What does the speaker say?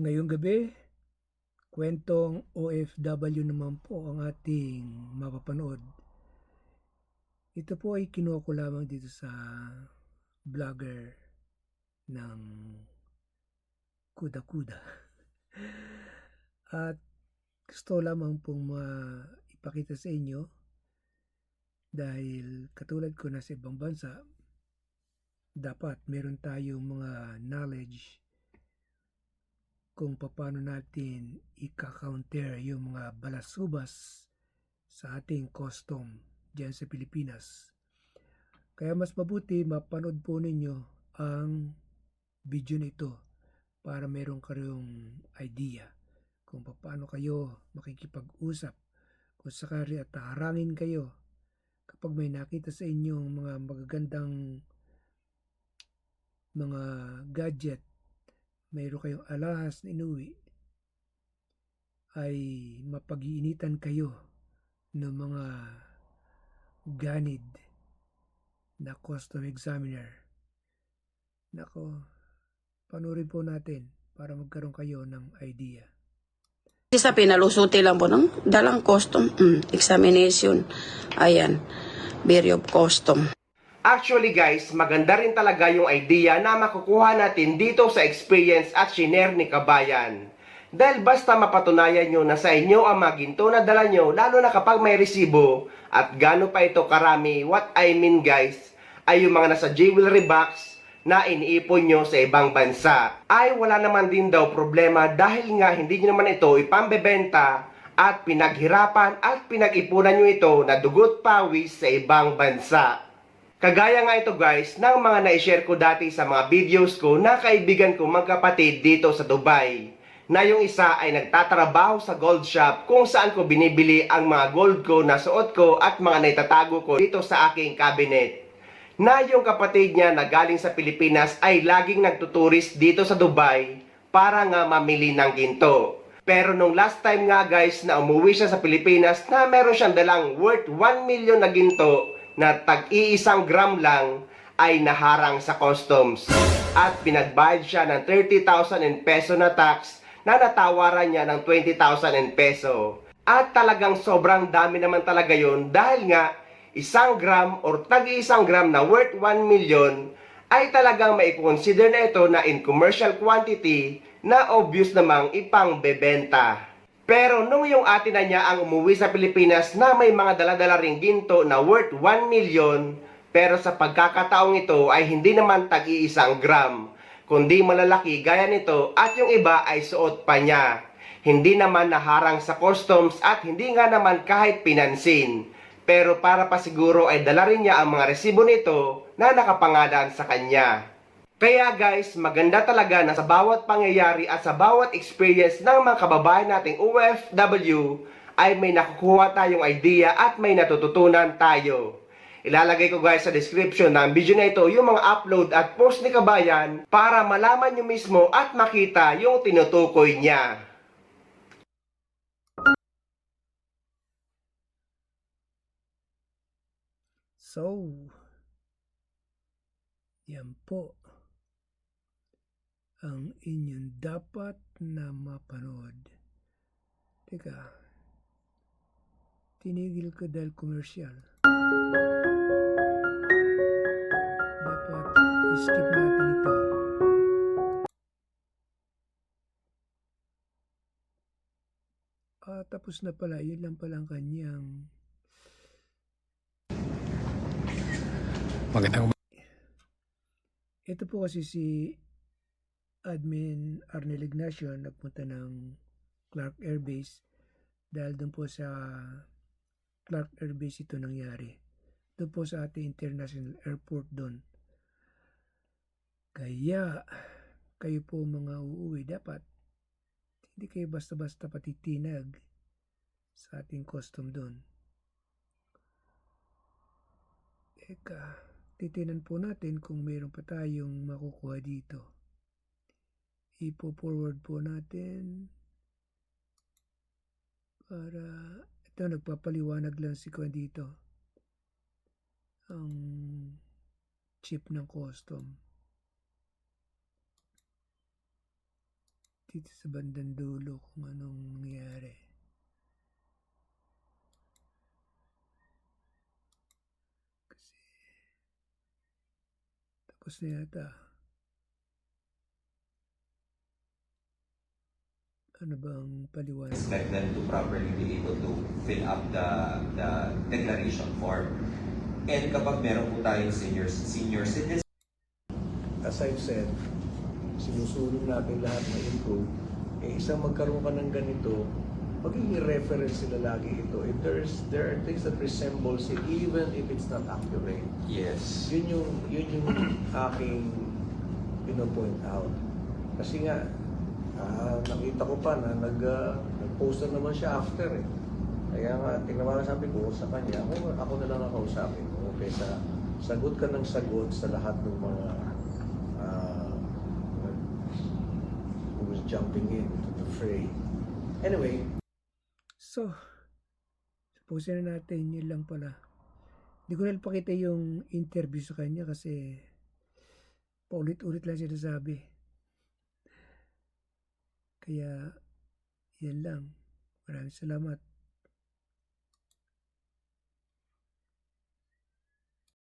Ngayong gabi, kwentong OFW naman po ang ating mapapanood. Ito po ay kinuha ko lamang dito sa vlogger ng Kuda Kuda. At gusto lamang pong maipakita sa inyo dahil katulad ko na sa ibang bansa, dapat meron tayong mga knowledge kung paano natin ika-counter yung mga balasubas sa ating custom diyan sa Pilipinas. Kaya mas mabuti mapanood po ninyo ang video nito para meron kayong idea kung paano kayo makikipag-usap kung sakali at harangin kayo kapag may nakita sa inyong mga magagandang mga gadget mayroon kayong alahas na inuwi ay mapag-iinitan kayo ng mga ganid na custom examiner. Nako, panurin po natin para magkaroon kayo ng idea. Sa pinalusuti lang po ng dalang custom mm, examination. Ayan, Bureau of Custom. Actually guys, maganda rin talaga yung idea na makukuha natin dito sa experience at shiner ni Kabayan. Dahil basta mapatunayan nyo na sa inyo ang maginto na dala nyo, lalo na kapag may resibo at gano pa ito karami, what I mean guys, ay yung mga nasa jewelry box na iniipon nyo sa ibang bansa. Ay wala naman din daw problema dahil nga hindi nyo naman ito ipambebenta at pinaghirapan at pinag-ipunan nyo ito na dugot pawis sa ibang bansa. Kagaya nga ito guys ng mga na-share ko dati sa mga videos ko na kaibigan ko magkapatid dito sa Dubai. Na yung isa ay nagtatrabaho sa gold shop kung saan ko binibili ang mga gold ko na suot ko at mga naitatago ko dito sa aking cabinet. Na yung kapatid niya na galing sa Pilipinas ay laging nagtuturis dito sa Dubai para nga mamili ng ginto. Pero nung last time nga guys na umuwi siya sa Pilipinas na meron siyang dalang worth 1 million na ginto na tag-iisang gram lang ay naharang sa customs at pinagbayad siya ng 30,000 in peso na tax na natawaran niya ng 20,000 in peso. At talagang sobrang dami naman talaga yon dahil nga isang gram or tag-iisang gram na worth 1 million ay talagang mai-consider na ito na in commercial quantity na obvious namang ipang-bebenta. Pero nung yung ate na niya ang umuwi sa Pilipinas na may mga daladala ring ginto na worth 1 million, pero sa pagkakataong ito ay hindi naman tag-iisang gram, kundi malalaki gaya nito at yung iba ay suot pa niya. Hindi naman naharang sa customs at hindi nga naman kahit pinansin. Pero para pa siguro ay dala rin niya ang mga resibo nito na nakapangalan sa kanya. Kaya guys, maganda talaga na sa bawat pangyayari at sa bawat experience ng mga kababayan nating OFW ay may nakukuha tayong idea at may natututunan tayo. Ilalagay ko guys sa description ng video na ito yung mga upload at post ni Kabayan para malaman nyo mismo at makita yung tinutukoy niya. So, yan po ang inyong dapat na mapanood. Teka, tinigil ko dahil komersyal. Dapat skip natin ito. Ah, tapos na pala. Yun lang pala ang kanyang Magandang Ito po kasi si Admin Arnel Ignacio nagpunta ng Clark Air Base dahil doon po sa Clark Air Base ito nangyari. Doon po sa ating international airport doon. Kaya kayo po mga uuwi dapat hindi kayo basta-basta patitinag sa ating custom doon. Eka, titinan po natin kung mayroon pa tayong makukuha dito. Ipo-forward po natin para ito nagpapaliwanag lang si Kwan dito ang chip ng custom. dito sa bandang dulo kung anong nangyari. Kasi tapos na yata. Ano bang paliwanag? expect them to properly be able to fill up the the declaration form. And kapag meron po tayong senior senior citizen as I've said, sinusulong natin lahat na improve. Eh, isang magkaroon ka ng ganito, magiging reference sila lagi ito. If there's, there are things that resembles it, even if it's not accurate. yes Yun yung, yun yung aking pino-point out. Kasi nga, ah, nakita ko pa na nag, ah, nag-post na naman siya after eh. Kaya nga, tinawagan sabi ko sa kanya, ako, ako na lang ako usapin mo. Kaysa sagot ka ng sagot sa lahat ng mga ah, who was jumping in to the fray. Anyway, So, supposin na natin yun lang pala. Hindi ko na pakita yung interview sa kanya kasi paulit-ulit lang sinasabi. Kaya, yan lang. Maraming salamat.